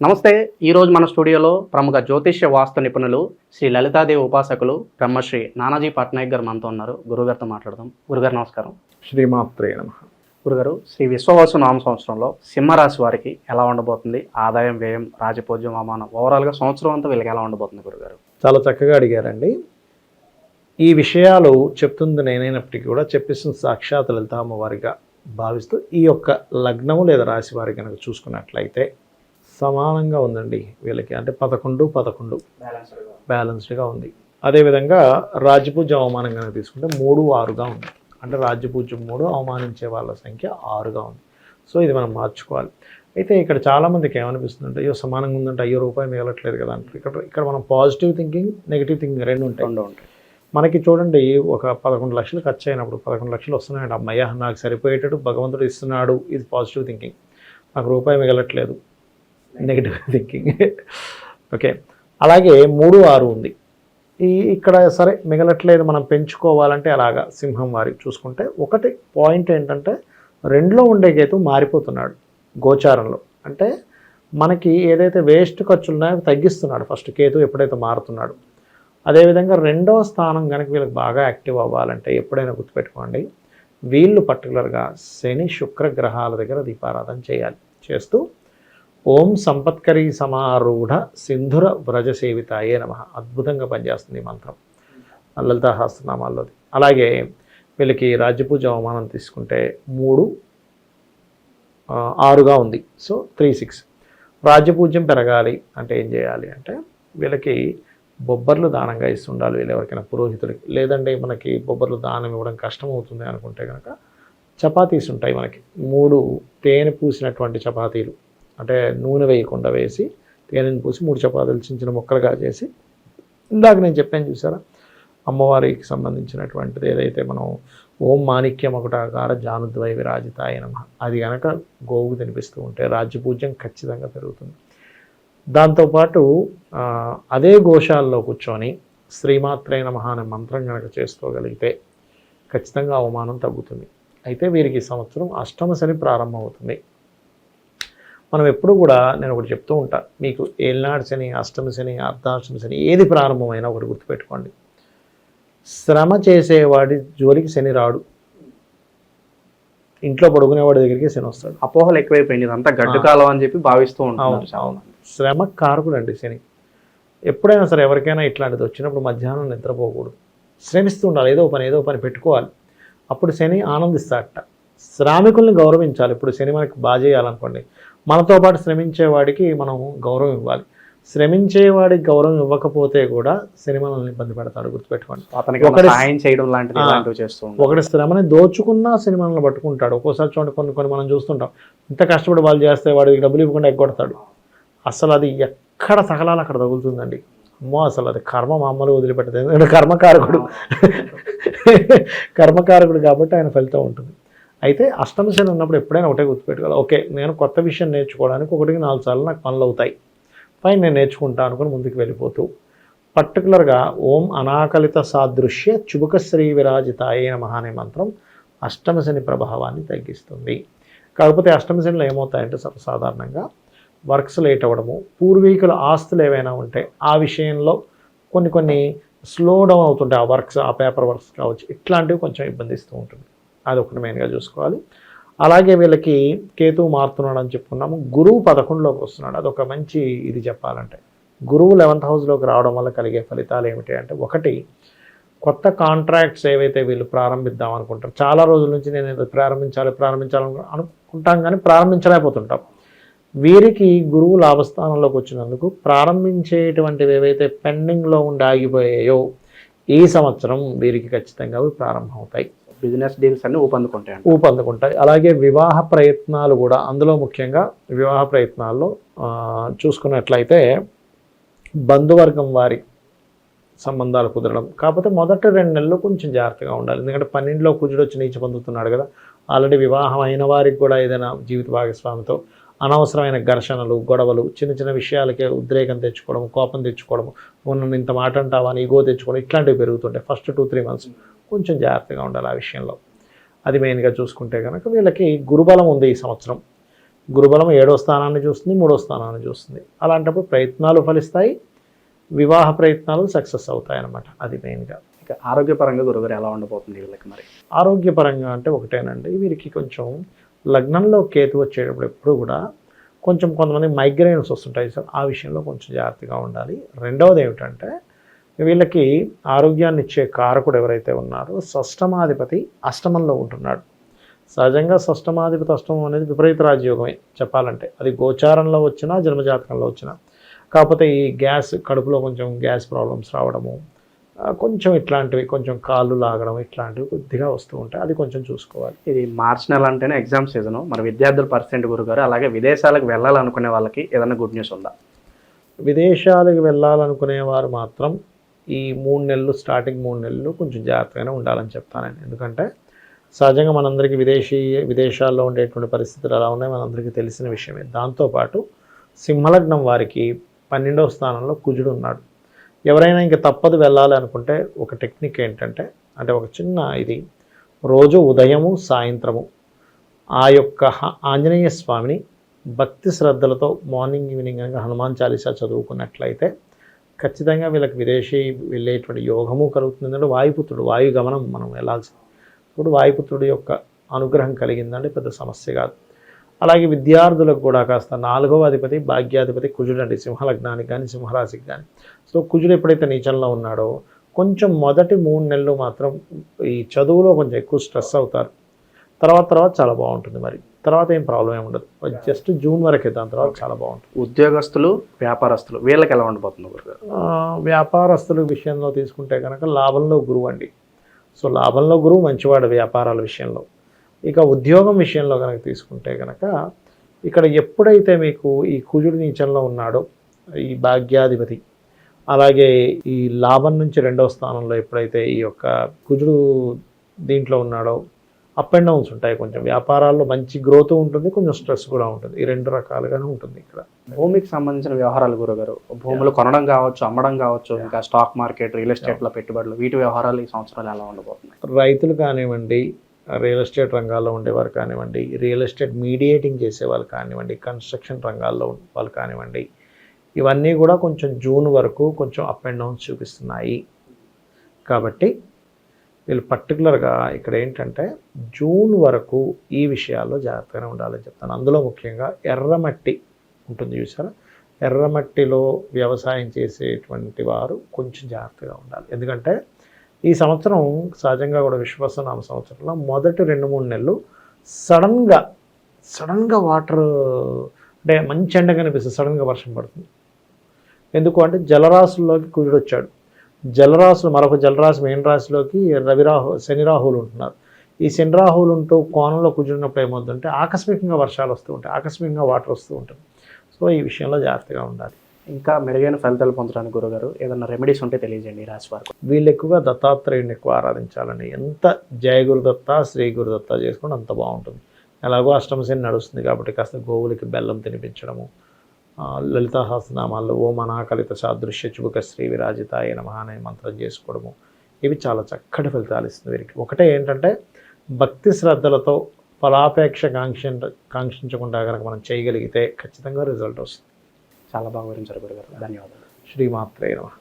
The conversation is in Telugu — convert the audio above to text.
నమస్తే ఈరోజు మన స్టూడియోలో ప్రముఖ జ్యోతిష్య వాస్తు నిపుణులు శ్రీ లలితాదేవి ఉపాసకులు బ్రహ్మశ్రీ నానాజీ పట్నాయక్ గారు మనతో ఉన్నారు. గురుగారితో మాట్లాడదాం. గురుగారు నమస్కారం. శ్రీమాత్రే నమ. గురుగారు శ్రీ విశ్వవాసు నామ సంవత్సరంలో సింహరాశి వారికి ఎలా ఉండబోతుంది? ఆదాయం వ్యయం రాజపూజ్యం అవమానం ఓవరాల్గా సంవత్సరం అంతా వీళ్ళకి ఎలా ఉండబోతుంది గురుగారు? చాలా చక్కగా అడిగారండి. ఈ విషయాలు చెప్తుంది నేనైనప్పటికీ కూడా చెప్పిస్తున్న సాక్షాత్ లలిత అమ్మవారిగా భావిస్తూ ఈ యొక్క లగ్నము లేదా రాశి వారి కనుక చూసుకున్నట్లయితే సమానంగా ఉందండి వీళ్ళకి. అంటే పదకొండు పదకొండు. బ్యాలెన్స్డ్గా ఉంది. అదేవిధంగా రాజ్యపూజ్యం అవమానం కనుక తీసుకుంటే మూడు ఆరుగా ఉంది. అంటే రాజ్యపూజ్యం మూడు అవమానించే వాళ్ళ సంఖ్య ఆరుగా ఉంది. సో ఇది మనం మార్చుకోవాలి. అయితే ఇక్కడ చాలామందికి ఏమనిపిస్తుందంటే అయ్యో సమానంగా ఉందంటే అయ్యో రూపాయి మిగలట్లేదు కదా అంటారు. ఇక్కడ ఇక్కడ మనం పాజిటివ్ థింకింగ్ నెగిటివ్ థింకింగ్ రెండు ఉంటాయి. రెండు ఉంటాయి. మనకి చూడండి ఒక పదకొండు లక్షలు ఖర్చు అయినప్పుడు పదకొండు లక్షలు వస్తున్నాయండి అమ్మయ్య నాకు సరిపోయేటట్టు భగవంతుడు ఇస్తున్నాడు ఇది పాజిటివ్ థింకింగ్ నాకు రూపాయి మిగలట్లేదు. నెగిటివ్ థింకింగ్ ఓకే అలాగే మూడు ఆరు ఉంది. ఈ ఇక్కడ సరే మిగలట్లేదు మనం పెంచుకోవాలంటే అలాగా సింహం వారి చూసుకుంటే ఒకటి పాయింట్ ఏంటంటే రెండులో ఉండే కేతు మారిపోతున్నాడు గోచారంలో. అంటే మనకి ఏదైతే వేస్ట్ ఖర్చులు ఉన్నాయో తగ్గిస్తున్నాడు. ఫస్ట్ కేతు ఎప్పుడైతే మారుతున్నాడు. అదేవిధంగా రెండవ స్థానం కనుక వీళ్ళకి బాగా యాక్టివ్ అవ్వాలంటే ఎప్పుడైనా గుర్తుపెట్టుకోండి. వీళ్ళు పర్టికులర్గా శని శుక్ర గ్రహాల దగ్గర దీపారాధన చేయాలి. చేస్తూ ఓం సంపత్కరీ సమారూఢ సింధుర వ్రజ సేవితాయే నమ. అద్భుతంగా పనిచేస్తుంది ఈ మంత్రం. లలితా సహస్రనామాల్లోది అలాగే వీళ్ళకి రాజ్యపూజ అవమానం తీసుకుంటే మూడు ఆరుగా ఉంది. So three six. రాజ్యపూజ్యం పెరగాలి అంటే ఏం చేయాలి అంటే వీళ్ళకి బొబ్బర్లు దానంగా ఇస్తుండాలి వీళ్ళు ఎవరికైనా పురోహితుడికి లేదంటే మనకి బొబ్బర్లు దానం ఇవ్వడం కష్టం అవుతుంది అనుకుంటే కనుక చపాతీస్ ఉంటాయి మనకి. మూడు తేనె పూసినటువంటి చపాతీలు. అంటే నూనె వేయకుండా వేసి తేనెని పూసి మూడు చపాతీలు చిన్న చిన్న ముక్కలుగా చేసి ఇందాక నేను చెప్పాను చూసారా? అమ్మవారికి సంబంధించినటువంటిది ఏదైతే మనం ఓం మాణిక్యం ఒకటాకార జానుద్వై విరాజితాయ నమ. అది కనుక గోవుకు తినిపిస్తూ ఉంటే రాజ్యపూజ్యం ఖచ్చితంగా పెరుగుతుంది. దాంతోపాటు అదే గోశాల్లో కూర్చొని శ్రీమాత్రే నమ అనే మంత్రం కనుక చేసుకోగలిగితే ఖచ్చితంగా అవమానం తగ్గుతుంది. అయితే వీరికి ఈ సంవత్సరం అష్టమ శని ప్రారంభమవుతుంది. మనం ఎప్పుడు కూడా నేను ఒకటి చెప్తూ ఉంటా మీకు ఏళ్ళనాడు శని అష్టమ శని అర్ధాష్టమ శని ఏది ప్రారంభమైనా ఒకటి గుర్తుపెట్టుకోండి. శ్రమ చేసేవాడి జోలికి శని రాడు. ఇంట్లో పడుకునేవాడి దగ్గరికి శని వస్తాడు. అపోహలు ఎక్కువైపోయింది ఇదంతా గడ్డు కాలం అని చెప్పి భావిస్తూ అవును. శ్రమ కారకుడు అండి శని. ఎప్పుడైనా సరే ఎవరికైనా ఇట్లాంటిది వచ్చినప్పుడు మధ్యాహ్నం నిద్రపోకూడదు శ్రమిస్తూ ఉండాలి ఏదో పని ఏదో పని పెట్టుకోవాలి. అప్పుడు శని ఆనందిస్తాడట శ్రామికుల్ని గౌరవించాలి. ఇప్పుడు శని మనకి బాగా చేయాలనుకోండి. మనతో పాటు శ్రమించేవాడికి మనం గౌరవం ఇవ్వాలి. శ్రమించేవాడికి గౌరవం ఇవ్వకపోతే కూడా శని మనల్ని ఇబ్బంది పెడతాడు గుర్తుపెట్టుకోండి. ఒకటి- సహాయం చేయడం లాంటిది చేస్తూ ఒకటి శ్రమని దోచుకున్నా శని మనల్ని పట్టుకుంటాడు. ఒక్కోసారి చూడండి కొన్ని కొన్ని మనం చూస్తుంటాం. ఇంత కష్టపడి వాళ్ళు చేస్తే వాడికి డబ్బులు ఇవ్వకుండా ఎగ్గొడతాడు. అసలు అది ఎక్కడ సకలాలు అక్కడ తగులుతుందండి. అమ్మో అసలు అది కర్మ మామూలు వదిలిపెట్టదు. ఎందుకంటే కర్మకారకుడు కర్మకారకుడు కాబట్టి ఆయన ఫలితం ఉంటుంది. అయితే అష్టమ శని ఉన్నప్పుడు ఎప్పుడైనా ఒకటే గుర్తుపెట్టుకోవాలి. ఓకే నేను కొత్త విషయం నేర్చుకోవడానికి ఒకటికి నాలుగు సార్లు నాకు పనులు అవుతాయి. పైన నేను నేర్చుకుంటా అనుకుని ముందుకు వెళ్ళిపోతూ పర్టికులర్గా ఓం అనాకలిత సాదృశ్య చుబుక శ్రీ విరాజితాయ నమః అనే మంత్రం అష్టమ శని ప్రభావాన్ని తగ్గిస్తుంది. కాకపోతే అష్టమ శనిలో ఏమవుతాయంటే సర్వసాధారణంగా వర్క్స్ లేట్ అవ్వడము పూర్వీకుల ఆస్తులు ఏవైనా ఉంటే ఆ విషయంలో కొన్ని కొన్ని స్లో డౌన్ అవుతుంటాయి. ఆ వర్క్స్ ఆ పేపర్ వర్క్స్ కావచ్చు ఇట్లాంటివి కొంచెం ఇబ్బందిస్తూ ఉంటుంది. అది ఒకటి మెయిన్గా చూసుకోవాలి. అలాగే వీళ్ళకి కేతు మారుతున్నాడు అని చెప్పుకున్నాము. గురువు పదకొండులోకి వస్తున్నాడు. అదొక మంచి ఇది చెప్పాలంటే. గురువు లెవెంత్ హౌస్లోకి రావడం వల్ల కలిగే ఫలితాలు ఏమిటి అంటే ఒకటి కొత్త కాంట్రాక్ట్స్ ఏవైతే వీళ్ళు ప్రారంభిద్దాం అనుకుంటారు చాలా రోజుల నుంచి నేను ఇది ప్రారంభించాలి ప్రారంభించాలి అనుకుంటాం కానీ ప్రారంభించలేకపోతుంటాం. వీరికి గురువు లాభస్థానంలోకి వచ్చినందుకు ప్రారంభించేటువంటివి ఏవైతే పెండింగ్లో ఉండి ఆగిపోయాయో ఈ సంవత్సరం వీరికి ఖచ్చితంగా అవి ప్రారంభమవుతాయి. బిజినెస్ డీల్స్ అన్ని ఊపందుకుంటాయి ఊపందుకుంటాయి అలాగే వివాహ ప్రయత్నాలు కూడా అందులో ముఖ్యంగా వివాహ ప్రయత్నాల్లో చూసుకున్నట్లయితే బంధువర్గం వారి సంబంధాలు కుదరడం. కాకపోతే మొదటి రెండు నెలలు కొంచెం జాగ్రత్తగా ఉండాలి. ఎందుకంటే పన్నెండులో కుజుడు వచ్చి నీచి పొందుతున్నాడు కదా. ఆల్రెడీ వివాహం అయిన వారికి కూడా ఏదైనా జీవిత భాగస్వామితో అనవసరమైన ఘర్షణలు గొడవలు చిన్న చిన్న విషయాలకే ఉద్రేకం తెచ్చుకోవడం కోపం తెచ్చుకోవడం మొన్న ఇంత మాట అంటావా? అని ఈగో తెచ్చుకోవడం ఇట్లాంటివి పెరుగుతుంటాయి. ఫస్ట్ టూ త్రీ మంత్స్ కొంచెం జాగ్రత్తగా ఉండాలి ఆ విషయంలో. అది మెయిన్గా చూసుకుంటే కనుక వీళ్ళకి గురుబలం ఉంది ఈ సంవత్సరం. గురుబలం ఏడో స్థానాన్ని చూస్తుంది మూడో స్థానాన్ని చూస్తుంది. అలాంటప్పుడు ప్రయత్నాలు ఫలిస్తాయి వివాహ ప్రయత్నాలు సక్సెస్ అవుతాయి అన్నమాట అది మెయిన్గా ఇక ఆరోగ్యపరంగా గురుగారు ఎలా ఉండబోతుంది వీళ్ళకి మరి? ఆరోగ్యపరంగా అంటే ఒకటేనండి వీరికి కొంచెం లగ్నంలో కేతు వచ్చేటప్పుడు ఎప్పుడు కూడా కొంచెం కొంతమంది మైగ్రేన్స్ వస్తుంటాయి సార్. ఆ విషయంలో కొంచెం జాగ్రత్తగా ఉండాలి. రెండవది ఏమిటంటే వీళ్ళకి ఆరోగ్యాన్ని ఇచ్చే కారకుడు ఎవరైతే ఉన్నారో షష్టమాధిపతి అష్టమంలో ఉంటున్నాడు. సహజంగా షష్టమాధిపతి అష్టమం అనేది విపరీత రాజయోగమే చెప్పాలంటే. అది గోచారంలో వచ్చినా జన్మజాతకంలో వచ్చినా. కాకపోతే ఈ గ్యాస్ కడుపులో కొంచెం గ్యాస్ ప్రాబ్లమ్స్ రావడము కొంచెం ఇట్లాంటివి కొంచెం కాళ్ళు లాగడం ఇట్లాంటివి కొద్దిగా వస్తూ ఉంటాయి. అది కొంచెం చూసుకోవాలి. ఇది మార్చి నెల అంటేనే ఎగ్జామ్ సీజన్. మరి విద్యార్థుల పర్సెంట్ గురుగారు అలాగే విదేశాలకు వెళ్ళాలనుకునే వాళ్ళకి ఏదైనా గుడ్ న్యూస్ ఉందా? విదేశాలకు వెళ్ళాలనుకునే వారు మాత్రం ఈ మూడు నెలలు స్టార్టింగ్ మూడు నెలలు కొంచెం జాగ్రత్తగానే ఉండాలని చెప్తానండి. ఎందుకంటే సహజంగా మనందరికీ విదేశీ విదేశాల్లో ఉండేటువంటి పరిస్థితులు అలా ఉన్నాయి. మనందరికీ తెలిసిన విషయమే. దాంతోపాటు సింహలగ్నం వారికి పన్నెండవ స్థానంలో కుజుడు ఉన్నాడు. ఎవరైనా ఇంకా తప్పదు వెళ్ళాలి అనుకుంటే ఒక టెక్నిక్ ఏంటంటే అంటే ఒక చిన్న ఇది రోజు ఉదయము సాయంత్రము ఆ యొక్క ఆంజనేయ స్వామిని భక్తి శ్రద్ధలతో మార్నింగ్ ఈవినింగ్ కనుక హనుమాన్ చాలీసా చదువుకున్నట్లయితే ఖచ్చితంగా వీళ్ళకి విదేశీ వెళ్ళేటువంటి యోగము కలుగుతుంది ఎందుకంటే వాయుపుత్రుడు వాయు గమనం మనం వెళ్ళాల్సింది. ఇప్పుడు వాయుపుత్రుడు యొక్క అనుగ్రహం కలిగిందంటే పెద్ద సమస్య కాదు. అలాగే విద్యార్థులకు కూడా కాస్త నాలుగవ అధిపతి భాగ్యాధిపతి కుజుడు అండి. సింహలగ్నానికి కానీ సింహరాశికి కానీ. సో కుజుడు ఎప్పుడైతే నీచంలో ఉన్నాడో కొంచెం మొదటి మూడు నెలలు మాత్రం ఈ చదువులో కొంచెం ఎక్కువ స్ట్రెస్ అవుతారు. తర్వాత తర్వాత చాలా బాగుంటుంది మరి. తర్వాత ఏం ప్రాబ్లం ఏమి ఉండదు. జస్ట్ జూన్ వరకే దాని తర్వాత చాలా బాగుంటుంది. ఉద్యోగస్తులు వ్యాపారస్తులు వీళ్ళకి ఎలా ఆ, వ్యాపారస్తుల విషయంలో తీసుకుంటే కనుక లాభంలో గురువు అండి. సో లాభంలో గురువు మంచివాడు వ్యాపారాల విషయంలో. ఇక ఉద్యోగం విషయంలో కనుక తీసుకుంటే కనుక ఇక్కడ ఎప్పుడైతే మీకు ఈ కుజుడు నీచంలో ఉన్నాడో ఈ భాగ్యాధిపతి అలాగే ఈ లాభం నుంచి రెండవ స్థానంలో ఎప్పుడైతే ఈ యొక్క కుజుడు దీంట్లో ఉన్నాడో అప్ అండ్ డౌన్స్ ఉంటాయి కొంచెం. వ్యాపారాల్లో మంచి గ్రోత్ ఉంటుంది కొంచెం స్ట్రెస్ కూడా ఉంటుంది. ఈ రెండు రకాలుగానే ఉంటుంది ఇక్కడ. భూమికి సంబంధించిన వ్యవహారాలు గురుగారు. భూములు కొనడం కావచ్చు అమ్మడం కావచ్చు ఇంకా స్టాక్ మార్కెట్ రియల్ ఎస్టేట్లో పెట్టుబడులు వీటి వ్యవహారాలు ఈ సంవత్సరాలు ఎలా ఉండబోతున్నాయి? రైతులు కానివ్వండి రియల్ ఎస్టేట్ రంగాల్లో ఉండేవారు కానివ్వండి రియల్ ఎస్టేట్ మీడియేటింగ్ చేసే వాళ్ళు కానివ్వండి కన్స్ట్రక్షన్ రంగాల్లో వాళ్ళు కానివ్వండి ఇవన్నీ కూడా కొంచెం జూన్ వరకు కొంచెం అప్ అండ్ డౌన్స్ చూపిస్తున్నాయి. కాబట్టి వీళ్ళు పర్టికులర్గా ఇక్కడ ఏంటంటే జూన్ వరకు ఈ విషయాల్లో జాగ్రత్తగానే ఉండాలని చెప్తాను. అందులో ముఖ్యంగా ఎర్రమట్టి ఉంటుంది చూసారా? ఎర్రమట్టిలో వ్యవసాయం చేసేటువంటి వారు కొంచెం జాగ్రత్తగా ఉండాలి. ఎందుకంటే ఈ సంవత్సరం సహజంగా కూడా విశ్వసనామ సంవత్సరంలో మొదటి రెండు మూడు నెలలు సడన్గా సడన్గా వాటర్ అంటే మంచి ఎండ కనిపిస్తుంది సడన్గా వర్షం పడుతుంది. ఎందుకు అంటే జలరాశుల్లోకి కుజుడు వచ్చాడు. జలరాశులు మరొక జలరాశి మెయిన్ రాశిలోకి రవిరాహు శని రాహువులు ఉంటున్నారు. ఈ శని రాహువులు ఉంటూ కోణంలో కుజుడినప్పుడు ఏమవుతుందంటే ఆకస్మికంగా వర్షాలు వస్తూ ఉంటాయి ఆకస్మికంగా వాటర్ వస్తూ ఉంటుంది సో ఈ విషయంలో జాగ్రత్తగా ఉండాలి. ఇంకా మెరుగైన ఫలితాలు పొందడానికి గురుగారు ఏదైనా రెమెడీస్ ఉంటే తెలియజేయండి రాశి వారికి. వీళ్ళు ఎక్కువగా దత్తాత్రేయుని ఎక్కువ ఆరాధించాలండి. ఎంత జయ గురుదత్త శ్రీ గురుదత్త చేసుకుంటే అంత బాగుంటుంది. ఎలాగో అష్టమశని నడుస్తుంది కాబట్టి కాస్త గోవులకి బెల్లం తినిపించడము లలితా సహస్రనామాల్లో ఓం అనాకలిత సాదృశ్య చుబుక శ్రీ విరాజితాయ నమః అనే మంత్రం చేసుకోవడము. ఇవి చాలా చక్కటి ఫలితాలు ఇస్తుంది వీరికి. ఒకటే ఏంటంటే భక్తి శ్రద్ధలతో ఫలాపేక్ష కాంక్ష కాంక్షించకుండా కనుక మనం చేయగలిగితే ఖచ్చితంగా రిజల్ట్ వస్తుంది. చాలా బాగా వివరించారు గురుగారు. ధన్యవాదాలు. శ్రీమాత్రే నమః.